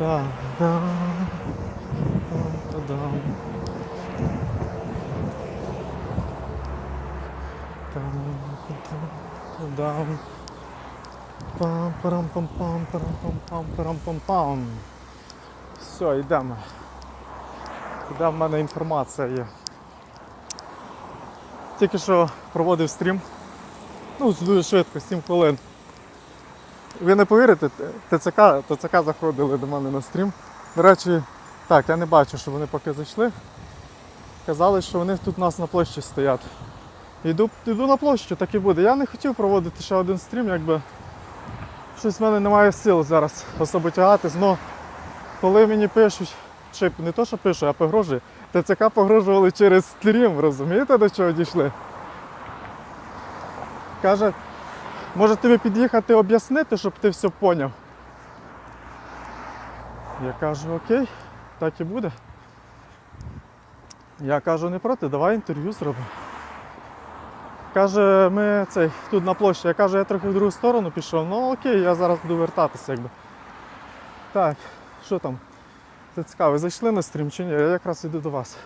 Та-дам, та-дам. Та-дам. пам парам пам пам парам пам пам парам пам пам Все, йдемо. Куди в мене інформація є? Тільки що проводив стрім. Ну, дуже швидко, 7 хвилин. Ви не повірите, ТЦК, ТЦК заходили до мене на стрім. До речі, так, я не бачу, що вони поки зайшли. Казали, що вони тут у нас на площі стоять. Йду, йду на площу, так і буде. Я не хотів проводити ще один стрім, якби щось в мене немає сил зараз особо тягатись. Но коли мені пишуть, чи не то, що пишуть, а погрожує, ТЦК погрожували через стрім, розумієте, до чого дійшли? Каже, може тобі під'їхати об'яснити, щоб ти все поняв. Я кажу, окей, так і буде. Я кажу, не проти, давай інтерв'ю зробимо. Каже, ми цей тут на площі. Я кажу, я трохи в другу сторону пішов. Ну окей, я зараз буду вертатися якби. Так, що там? Це цікаво, зайшли на стрім чи ні? Я якраз йду до вас.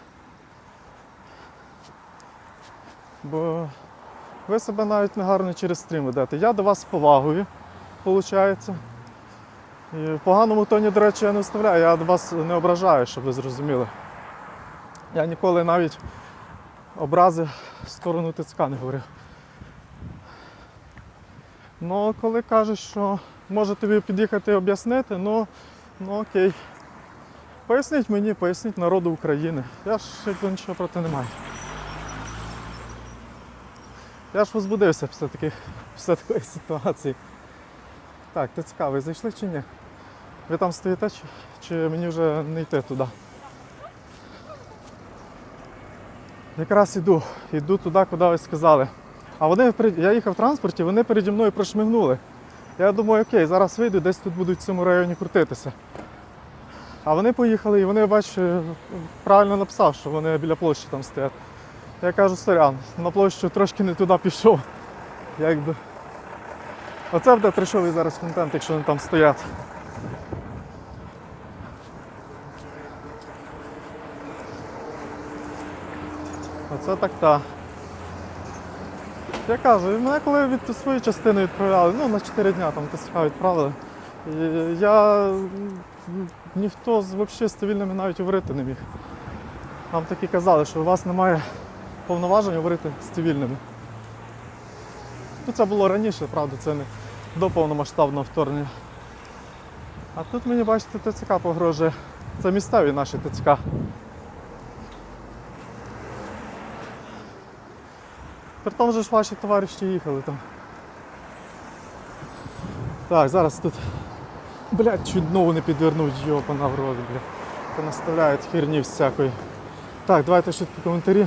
Бо ви себе навіть негарно через стрім ведете. Я до вас з повагою, виходить. І в поганому тоні, до речі, я не вставляю, я до вас не ображаю, щоб ви зрозуміли. Я ніколи навіть образи в сторону ТЦК не говорив. Ну, коли кажуть, що може тобі під'їхати і об'яснити, ну, ну окей. Поясніть мені, поясніть народу України. Я ж нічого проти не маю. Я ж возбудився після таких після такої ситуації. Так, ТЦК, ви зайшли чи ні? Ви там стоїте, чи, чи мені вже не йти туди? Якраз іду, іду туди, куди ви сказали. А вони, я їхав в транспорті, вони переді мною прошмигнули. Я думаю, окей, зараз вийду, десь тут будуть в цьому районі крутитися. А вони поїхали і вони, бач, правильно написав, що вони біля площі там стоять. Я кажу, сорян, на площу трошки не туди пішов. Якби. Оце буде трешовий зараз контент, якщо вони там стоять. Оце так та. Я кажу, мене коли від своєї частини відправляли, ну на 4 дня там ТСК відправили. Я ніхто з взагалі з цивільними навіть говорити не міг. Нам таки казали, що у вас немає повноважень говорити з цивільними. Ну, це було раніше, правда, це не до повномасштабного вторгнення. А тут мені, бачите, ТЦК погрожує. Це місцеві наші ТЦК. При тому ж ваші товариші їхали там. Так, зараз тут. Блядь, чуть знову не підвернуть, йопана в рот, бля. Понаставляють херні всякої. Так, давайте швидкі коментарі.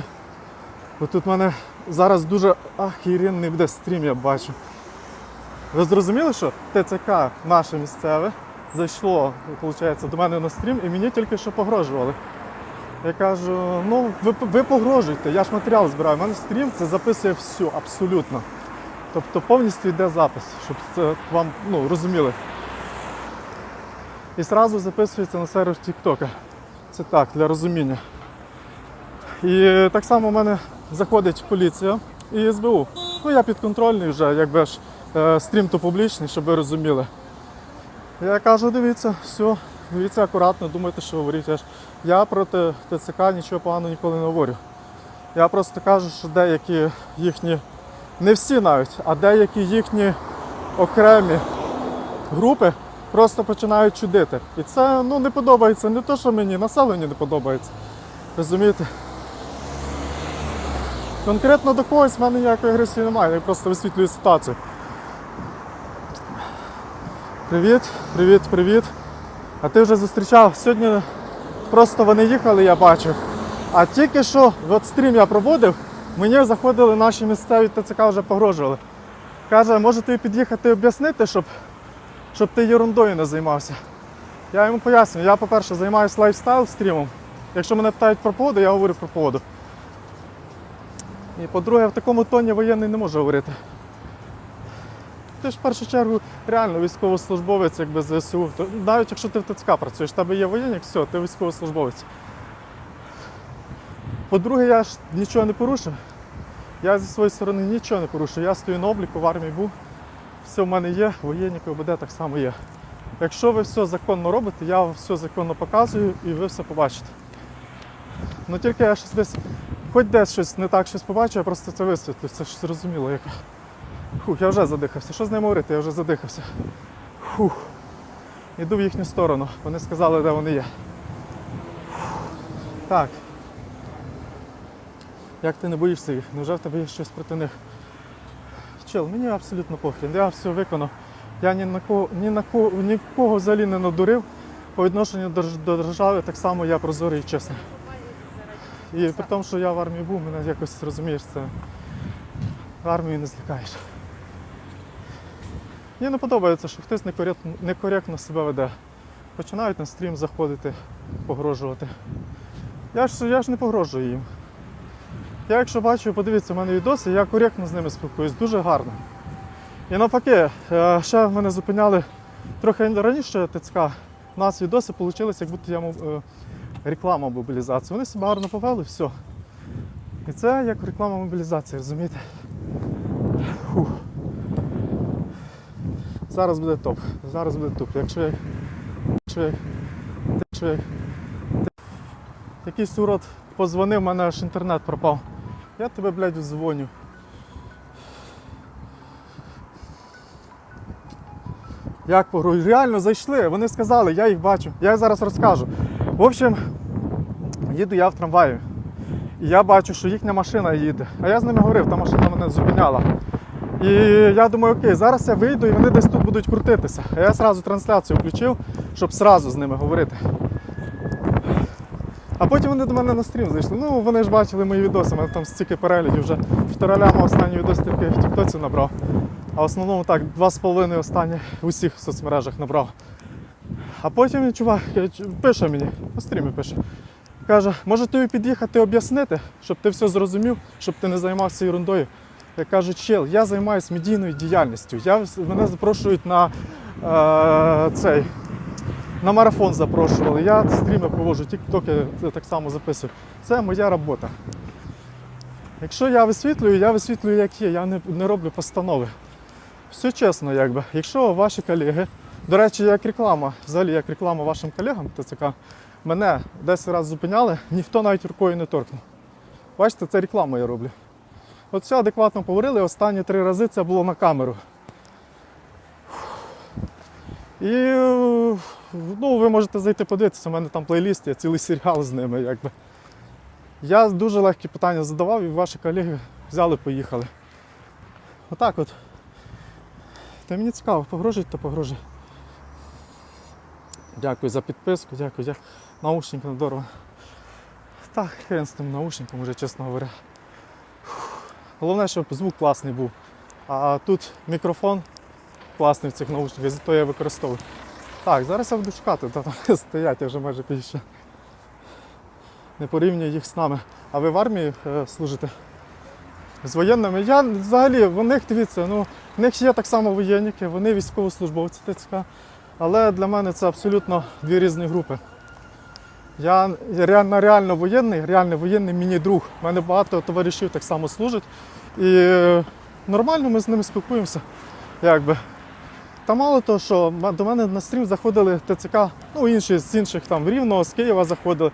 Бо тут в мене зараз дуже ахіренний буде стрім, я бачу. Ви зрозуміли, що ТЦК наше місцеве зайшло, виходить, до мене на стрім і мені тільки що погрожували. Я кажу, ну ви, ви погрожуйте, я ж матеріал збираю. У мене стрім це записує все, абсолютно. Тобто повністю йде запис, щоб це вам ну, розуміли. І одразу записується на сервер TikTok. Це так, для розуміння. І так само в мене заходить поліція і СБУ. Ну я підконтрольний вже, якби ж е, стрім то публічний, щоб ви розуміли. Я кажу, дивіться, все, дивіться акуратно, думайте, що говоріть. Я, я проти ТЦК нічого поганого ніколи не говорю. Я просто кажу, що деякі їхні, не всі навіть, а деякі їхні окремі групи просто починають чудити. І це ну, не подобається не то, що мені, населенню не подобається. Розумієте? Конкретно до когось в мене ніякої агресії немає, я просто висвітлюю ситуацію. Привіт, привіт, привіт. А ти вже зустрічав? Сьогодні просто вони їхали, я бачив. А тільки що, от стрім я проводив, мені заходили наші місцеві ТЦК вже погрожували. Каже, може тобі під'їхати і об'яснити, щоб, щоб ти ерундою не займався. Я йому пояснюю, я, по-перше, займаюся лайфстайл стрімом. Якщо мене питають про погоду, я говорю про погоду. І по-друге, в такому тоні воєнний не може говорити. ти ж в першу чергу реально військовослужбовець, якби ЗСУ. Навіть якщо ти в ТЦК працюєш, в тебе є воєнник, все, ти військовослужбовець. По-друге, я ж нічого не порушив. Я зі своєї сторони нічого не порушив. Я стою на обліку, в армії був. Все в мене є, воєнник ОБД так само є. Якщо ви все законно робите, я вам все законно показую і ви все побачите. Ну тільки я щось десь, хоч десь щось не так щось побачу, я просто це висвітлю, це ж зрозуміло. Як... Фух, я вже задихався. Що з ними говорити? Я вже задихався. Фух. Іду в їхню сторону. Вони сказали, де вони є. Так. Як ти не боїшся їх? Невже в тебе є щось проти них? Чел, мені абсолютно похрін. Я все виконав. Я ні на кого, ні на кого, нікого взагалі не надурив. По відношенню до держави так само я прозорий і чесний. І при тому, що я в армії був, мене якось розумієш, це армію не злякаєш. Мені не подобається, що хтось некоректно, себе веде. Починають на стрім заходити, погрожувати. Я ж, я ж не погрожую їм. Я якщо бачу, подивіться, в мене відоси, я коректно з ними спілкуюсь, дуже гарно. І навпаки, е, ще мене зупиняли трохи раніше ТЦК. У нас відоси вийшли, як будто я мов- е, реклама мобілізації. Вони себе гарно повели, все. І це як реклама мобілізації, розумієте? Фух. Зараз буде топ. Зараз буде топ. Якщо я. Якщо я. Якщо я. Якийсь урод позвонив, в мене аж інтернет пропав. Я тебе, блядь, дзвоню. Як погрою? Реально зайшли. Вони сказали, я їх бачу. Я зараз розкажу. В общем, їду я в трамваї. І я бачу, що їхня машина їде. А я з ними говорив, та машина мене зупиняла. І я думаю, окей, зараз я вийду і вони десь тут будуть крутитися. А я одразу трансляцію включив, щоб одразу з ними говорити. А потім вони до мене на стрім зайшли. Ну, вони ж бачили мої відоси, мене там стільки переглядів вже. Півтора ляма останній відос тільки в Тіктоці набрав. А в основному так, два з половиною останні в усіх соцмережах набрав. А потім чувак пише мені, на стрімі пише. Каже, може тобі під'їхати об'яснити, щоб ти все зрозумів, щоб ти не займався ерундою. Я кажу, чел, я займаюся медійною діяльністю. Я, мене запрошують на е, цей. На марафон запрошували, я стріми проводжу, тіктоки так само записую. Це моя робота. Якщо я висвітлюю, я висвітлюю як є, я не, не роблю постанови. Все чесно, якби. Якщо ваші колеги, до речі, як реклама, взагалі як реклама вашим колегам, ТЦК, мене 10 разів зупиняли, ніхто навіть рукою не торкнув. Бачите, це реклама я роблю. От все адекватно поговорили, останні три рази це було на камеру. І ну, ви можете зайти подивитися, у мене там плейліст, є цілий серіал з ними. Якби. Я дуже легкі питання задавав, і ваші колеги взяли, поїхали. Отак от. Та мені цікаво, погрожують, то погрожуй. Дякую за підписку, дякую, дякую. Наушники надорого. Так, хрен з тим наушником, вже, чесно говоря. Головне, щоб звук класний був. А тут мікрофон класний в цих наушниках, зато я використовую. Так, зараз я буду шукати, та там стоять, я вже майже підійшов. Не порівнюю їх з нами. А ви в армії е, служите? З воєнними? Я взагалі, в них дивіться, ну, в них є так само воєнники, вони військовослужбовці ТЦК. Але для мене це абсолютно дві різні групи. Я реально, реально воєнний, реально воєнний мені друг. У мене багато товаришів так само служать. І е, нормально ми з ними спілкуємося. Якби. Та мало того, що до мене на стрім заходили ТЦК, ну інші з інших там Рівного, з Києва заходили.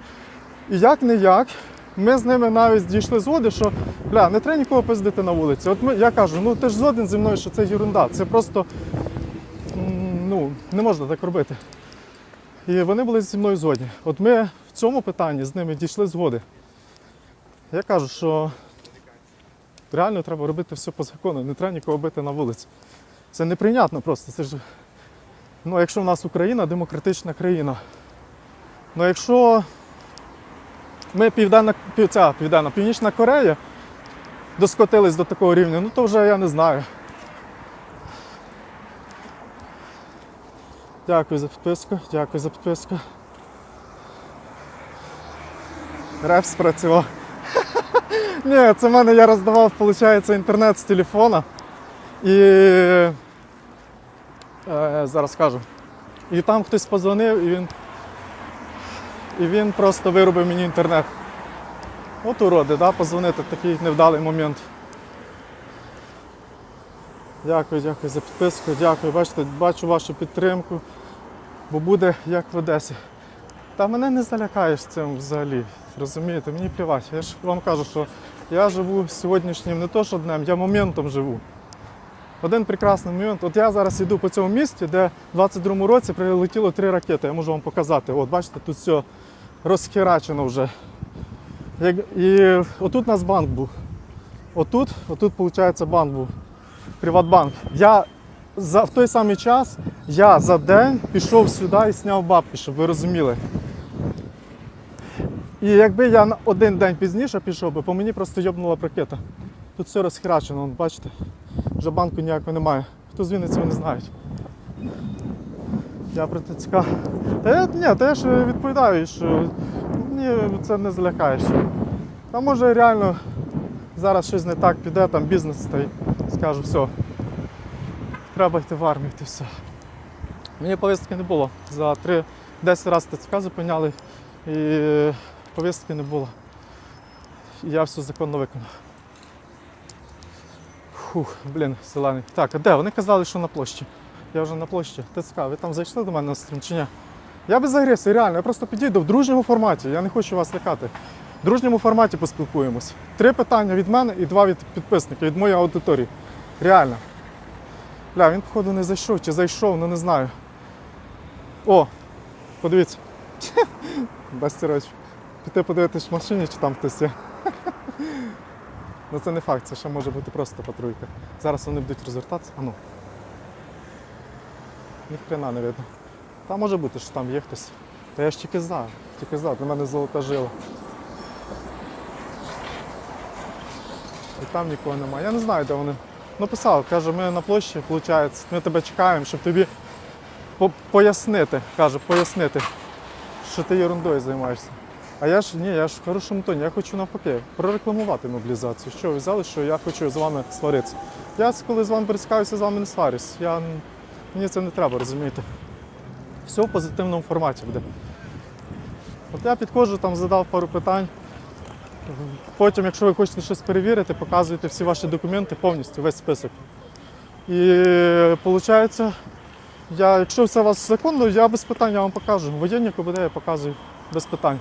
І як не як, ми з ними навіть дійшли згоди, що бля, не треба нікого пиздити на вулиці. От ми, я кажу, ну ти ж згоден зі мною, що це ерунда. Це просто ну, не можна так робити. І вони були зі мною згодні. От ми в цьому питанні з ними дійшли згоди. Я кажу, що реально треба робити все по закону, не треба нікого бити на вулиці. Це неприйнятно просто. Це ж, ну, якщо в нас Україна демократична країна. Ну якщо ми південна, ця, південна, Північна Корея доскотились до такого рівня, ну то вже я не знаю. Дякую за підписку, дякую за підписку. Реп спрацював. Ні, це в мене я роздавав, виходить, інтернет з телефона. І Е, зараз скажу. І там хтось позвонив, і він, і він просто виробив мені інтернет. От уроди, да, позвонити в такий невдалий момент. Дякую, дякую за підписку, дякую. Бачите, бачу вашу підтримку, бо буде як в Одесі. Та мене не залякаєш цим взагалі. Розумієте, мені плівати. Я ж вам кажу, що я живу сьогоднішнім не то що днем, я моментом живу. Один прекрасний момент. От я зараз йду по цьому місті, де в 22-му році прилетіло три ракети. Я можу вам показати. От бачите, тут все розхерачено вже. І отут у нас банк був. Отут, отут, виходить, банк був. Приватбанк. Я за, в той самий час я за день пішов сюди і зняв бабки, щоб ви розуміли. І якби я на один день пізніше пішов би, по мені просто йобнула б ракета. Тут все розхерачено, бачите? Вже банку ніякого немає. Хто з Вінниці, вони знають. Я про ТЦК. Та ні, та я ж відповідаю, що ні, це не злякаєш. Та може реально зараз щось не так піде, там бізнес та й скажу, все. Треба йти в армію, ти все. Мені повістки не було. За 3 10 разів ТЦК зупиняли і повістки не було. І я все законно виконав. Фух, блін, зелений. Так, а де? Вони казали, що на площі. Я вже на площі. ТЦК, ви там зайшли до мене на стрім чи ні? Я без агресії, реально, я просто підійду в дружньому форматі, я не хочу вас лякати. В дружньому форматі поспілкуємось. Три питання від мене і два від підписника, від моєї аудиторії. Реально. Бля, він, походу, не зайшов чи зайшов, ну не знаю. О, подивіться. Бастірович, піти подивитись в машині, чи там хтось є. Ну це не факт, це ще може бути просто патрулька. Зараз вони будуть розвертатися. А ну. Ні не видно. Та може бути, що там є хтось. Та я ж тільки за, тільки за, для мене золота жила. І там нікого немає. Я не знаю, де вони. Написав, каже, ми на площі, виходить, ми тебе чекаємо, щоб тобі по- пояснити, каже, пояснити, що ти ерундою займаєшся. А я ж ні, я ж в хорошому тоні, я хочу навпаки прорекламувати мобілізацію. Що ви взяли, що я хочу з вами сваритися. Я коли з вами пересікаюся, з вами не сварюсь. Я, мені це не треба, розумієте. Все в позитивному форматі буде. От я підходжу, там задав пару питань. Потім, якщо ви хочете щось перевірити, показуєте всі ваші документи повністю, весь список. І виходить, я, якщо все у вас законно, я без питань я вам покажу. Воєнні КБД я показую без питань.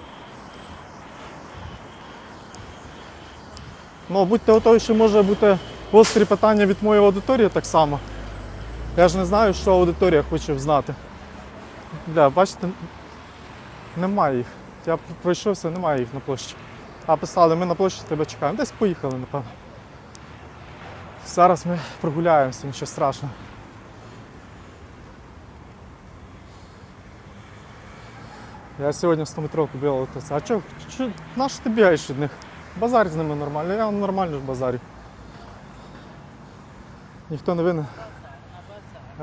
Ну, будьте готові, що може бути гострі питання від моєї аудиторії так само. Я ж не знаю, що аудиторія хоче знати. Бля, бачите, немає їх. Я пройшовся, немає їх на площі. А писали, ми на площі тебе чекаємо. Десь поїхали, напевно. Зараз ми прогуляємося, нічого страшного. Я сьогодні 100 метров біла ТЦ. А чо, чо, на ти бігаєш від них? Базар з ними нормально, я нормально ж базарю. Ніхто не винен.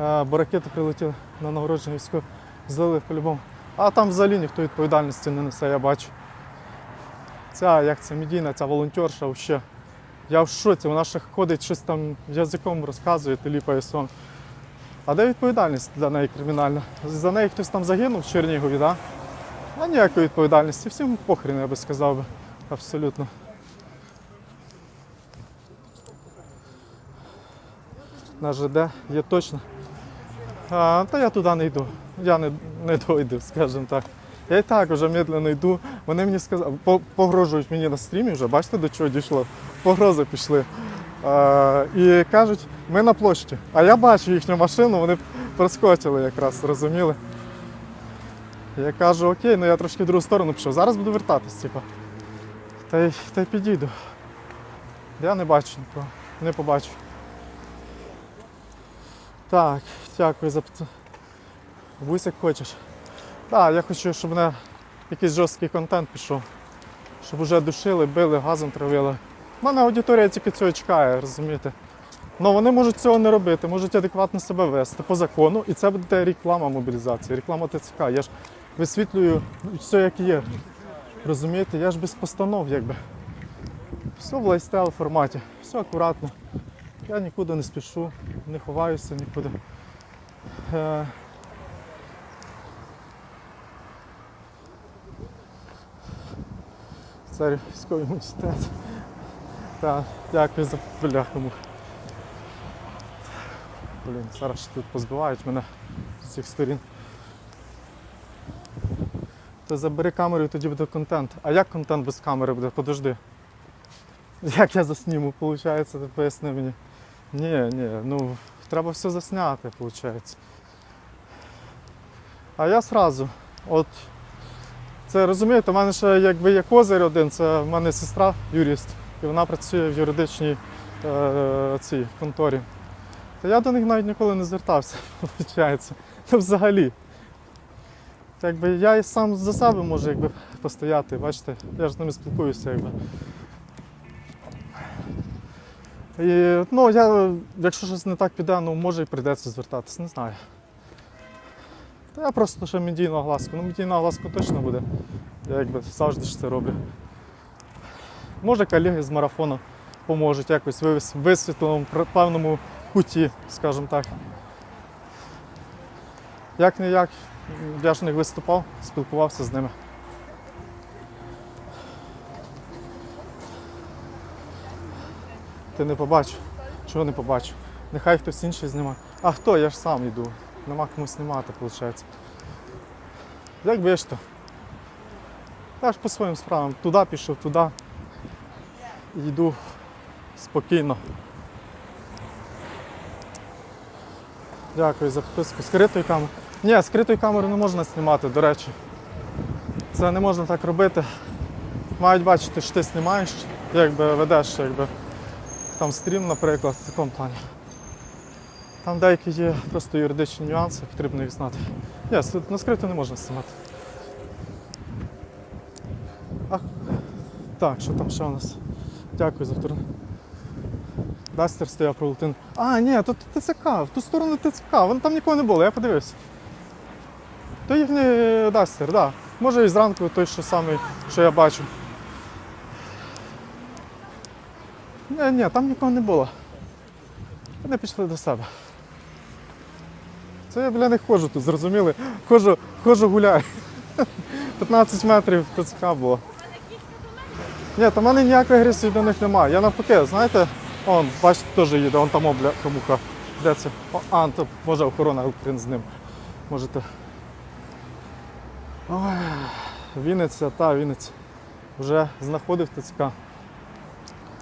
А, бо ракети прилетіли на нагородження військових, злили по-любому. А там взагалі ніхто відповідальності не несе, я бачу. Ця, як це, медійна, ця волонтерша взагалі. Я в шоці, вона ще ходить, щось там язиком розказує, ліпає сон. А де відповідальність для неї кримінальна? За неї хтось там загинув в Чернігові. Да? А ніякої відповідальності. Всім похрен, я би сказав би. Абсолютно. На ЖД є точно. А, та я туди не йду. Я не, не дойду, скажімо так. Я і так вже медленно йду. Вони мені сказали, по- погрожують мені на стрімі вже, бачите, до чого дійшло? Погрози пішли. А, і кажуть, ми на площі. А я бачу їхню машину, вони проскочили якраз, розуміли? Я кажу, окей, ну я трошки в другу сторону пішов. Зараз буду вертатись, типа. Та й, та підійду. Я не бачу нікого, не побачу. Так, дякую за як хочеш. Так, я хочу, щоб мене якийсь жорсткий контент пішов. Щоб вже душили, били, газом травили. У мене аудиторія тільки цього чекає, розумієте? Ну вони можуть цього не робити, можуть адекватно себе вести по закону, і це буде реклама мобілізації, реклама ТЦК. Я ж висвітлюю все, як є. Розумієте, я ж без постанов, якби. Все в лайфстайл форматі, все акуратно. Я нікуди не спішу, не ховаюся нікуди. Е, Це військовий університет. Так, дякую за бляхому. Блін, зараз ще тут позбивають мене з цих сторін. Ти забери камеру і тоді буде контент. А як контент без камери буде? Подожди. Як я засніму, виходить, ти поясни мені. Ні, ні, ну треба все засняти, виходить. А я сразу, от це розумієте, у мене ще якби є козир один, це в мене сестра юрист, і вона працює в юридичній е, цій конторі. Та я до них навіть ніколи не звертався, виходить. Ну взагалі. Якби я і сам за себе можу якби, постояти, бачите, я ж з ними спілкуюся. Якби. І, ну, я, якщо щось не так піде, ну може і прийдеться звертатися, не знаю. Та я просто ще медійну огласку. Ну, медійна огласка точно буде. Я якби завжди ж це роблю. Може колеги з марафону поможуть якось висвітлому пр- певному куті, скажімо так. Як не як, я ж у них виступав, спілкувався з ними. Ти не побачив. Чого не побачив? Нехай хтось інший знімає. А хто? Я ж сам йду. Нема кому знімати, виходить. Як би ж? Я ж по своїм справам. Туди пішов, туди. Йду спокійно. Дякую за підписку. Скритої камери. Ні, скритої камери не можна знімати, до речі. Це не можна так робити. Мають бачити, що ти знімаєш, якби ведеш, якби там стрім, наприклад, в такому плані. Там деякі є просто юридичні нюанси, потрібно їх знати. Ні, на скрито не можна знімати. А, так, що там ще у нас? Дякую за вторгнення. Дастер стояв пролетин. А, ні, тут ТЦК, в ту сторону ТЦК, вон там нікого не було, я подивився. То їхній Дастер, так. Да. Може і зранку той, що самий, що я бачу. Ні, ні, там нікого не було. Вони пішли до себе. Це я біля них ходжу тут, зрозуміли? Ходжу, ходжу гуляю. 15 метрів ТЦК було. Ні, там в мене ніякої агресії до них немає. Я навпаки, знаєте, он, бачите, теж їде, он там обля камуха. Де це? О, а, то може охорона Україн з ним. Можете. Ой, Вінниця, та Вінниця. Вже знаходив ТЦК.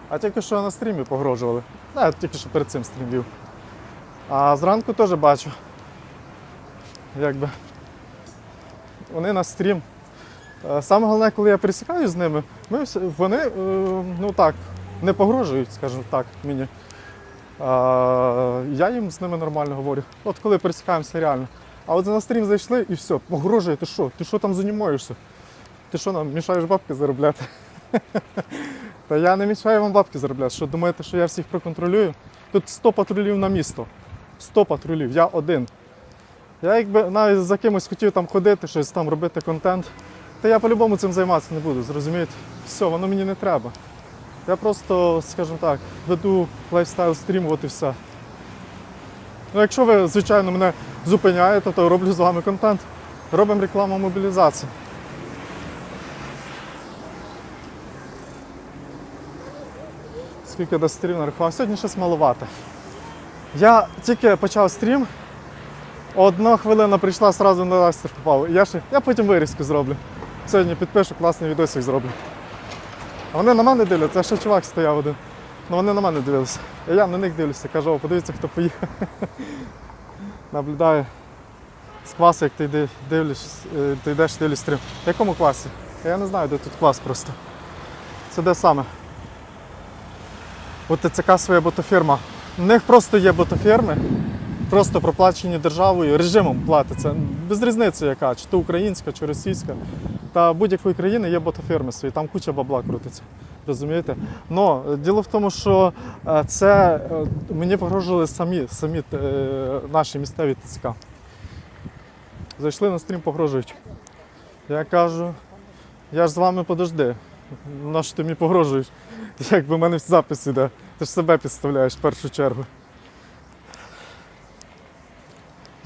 А тільки що на стрімі погрожували. Да, тільки що перед цим стрім вів. А зранку теж бачу. Якби. Вони на стрім. Е, Саме головне, коли я пересікаю з ними, ми, вони е, ну так, не погрожують, скажімо так, мені. А, я їм з ними нормально говорю. От коли пересікаємося реально. А от на стрім зайшли і все, погрожує, ти що? Ти що там займаєшся? Ти що нам мішаєш бабки заробляти? Та я не мішаю вам бабки заробляти. Що думаєте, що я всіх проконтролюю? Тут 100 патрулів на місто. 100 патрулів, я один. Я якби навіть за кимось хотів там ходити, щось там робити контент. Та я по-любому цим займатися не буду, зрозумієте? Все, воно мені не треба. Я просто, скажімо так, веду лайфстайл стрім, от і все. Ну, якщо ви, звичайно, мене зупиняєте, то роблю з вами контент. Робимо рекламу мобілізації. Скільки до стрім нарахував? Сьогодні щось маловато. Я тільки почав стрім, одна хвилина прийшла, одразу на ластер попав. Я, ще, я потім вирізку зроблю. Сьогодні підпишу, класний відосик зроблю. А вони на мене дивляться, а ще чувак стояв один. Ну вони на мене дивилися. І я на них дивлюся, кажу, подивіться, хто поїхав. Наблюдаю з класу, як ти йди- дивлюсь, е, ти йдеш дивлюсь стрім. В якому класі? Я не знаю, де тут клас просто. Це де саме? От ТЦК своя ботофірма. У них просто є ботофірми, просто проплачені державою, режимом платиться. Без різниці яка, чи то українська, чи російська. Та будь-якої країни є ботофірми свої, там куча бабла крутиться. Розумієте? Но е, діло в тому, що е, це е, мені погрожували самі, самі наші місцеві ТЦК. Зайшли на стрім, погрожують. Я кажу, я ж з вами подожди. На що ти мені погрожуєш? Якби в мене запис іде. Ти ж себе підставляєш в першу чергу.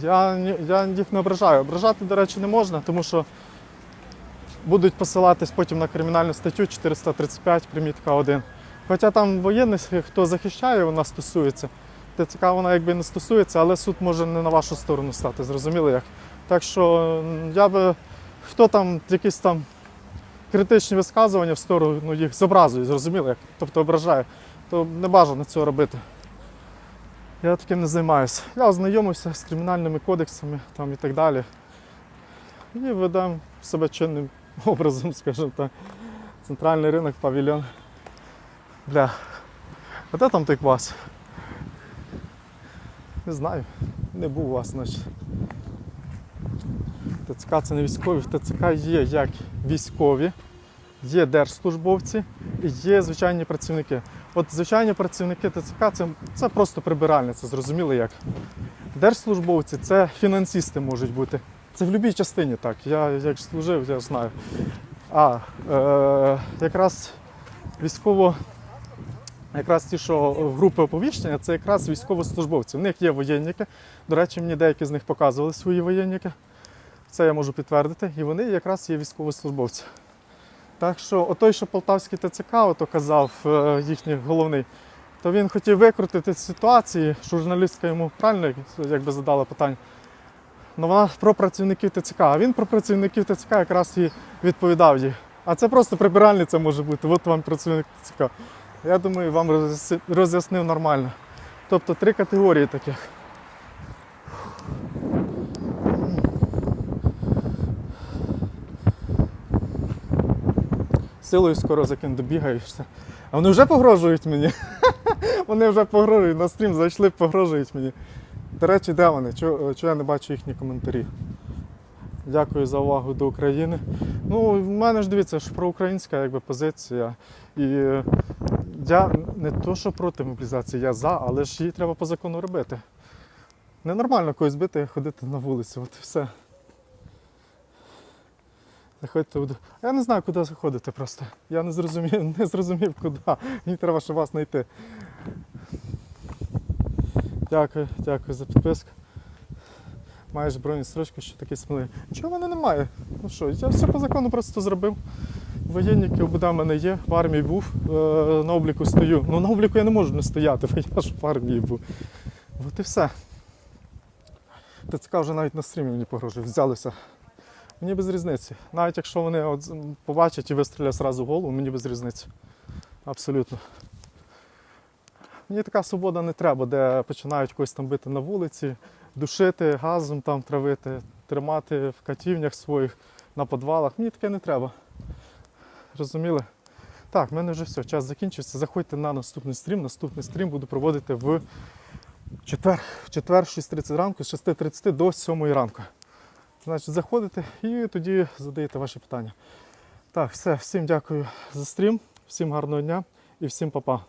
Я, я їх не ображаю. Ображати, до речі, не можна, тому що будуть посилатись потім на кримінальну статтю 435 примітка 1. Хоча там воєнних, хто захищає, вона стосується. ТЦК вона якби не стосується, але суд може не на вашу сторону стати, зрозуміло як. Так що я би, хто там якісь там критичні висказування в сторону ну, їх зобразує, зрозуміло як, тобто ображає, то не бажано цього робити. Я таким не займаюся. Я ознайомився з кримінальними кодексами там, і так далі. І ведемо себе чинним образом, скажімо так. Центральний ринок, павільйон. Бля. А де там той квас? Не знаю. Не був у вас, значить. ТЦК це не військові, в ТЦК є як військові, є держслужбовці і є звичайні працівники. От звичайні працівники ТЦК це, це просто прибиральні, це зрозуміло як. Держслужбовці це фінансисти можуть бути. Це в будь-якій частині так. Я як служив, я знаю. А е, якраз військово, якраз ті, що групи оповіщення, це якраз військовослужбовці. В них є воєнники. До речі, мені деякі з них показували свої воєнники. Це я можу підтвердити. І вони якраз є військовослужбовці. Так що, отой, що полтавський ТЦК, ото казав е, їхній головний, то він хотів викрутити ситуації, журналістка йому правильно якби задала питання. Ну вона про працівників ТЦК, а він про працівників ТЦК якраз і відповідав їй. А це просто прибиральниця може бути, от вам працівник ТЦК. Я думаю, вам роз'яснив нормально. Тобто три категорії таких. Силою скоро за ким добігаєшся. А вони вже погрожують мені. Вони вже погрожують, на стрім зайшли, погрожують мені. До речі, де вони? Чого, я не бачу їхні коментарі? Дякую за увагу до України. Ну, в мене ж дивіться, ж проукраїнська якби, позиція. І е, я не то, що проти мобілізації, я за, але ж її треба по закону робити. Ненормально когось бити, ходити на вулицю, от і все. Заходьте в... Я не знаю, куди заходити просто. Я не зрозумів, не зрозумів, куди. Мені треба ще вас знайти. Дякую, дякую за підписку. Маєш броню строчку, що такий сміливий. Нічого в мене немає. Ну що, я все по закону просто зробив. Воєнники ОБД в мене є, в армії був, е, на обліку стою. Ну на обліку я не можу не стояти, бо я ж в армії був. От і все. ТЦК вже навіть на стрімі мені погрожує, взялися. Мені без різниці. Навіть якщо вони от побачать і вистрілять зразу в голову, мені без різниці. Абсолютно. Мені така свобода не треба, де починають когось там бити на вулиці, душити, газом там травити, тримати в катівнях своїх, на підвалах. Мені таке не треба. Розуміли? Так, в мене вже все, час закінчився. Заходьте на наступний стрім. Наступний стрім буду проводити в четвер, в четвер, 6.30 ранку, з 6.30 до 7 ранку. Значить, заходите і тоді задаєте ваші питання. Так, все, всім дякую за стрім, всім гарного дня і всім па-па.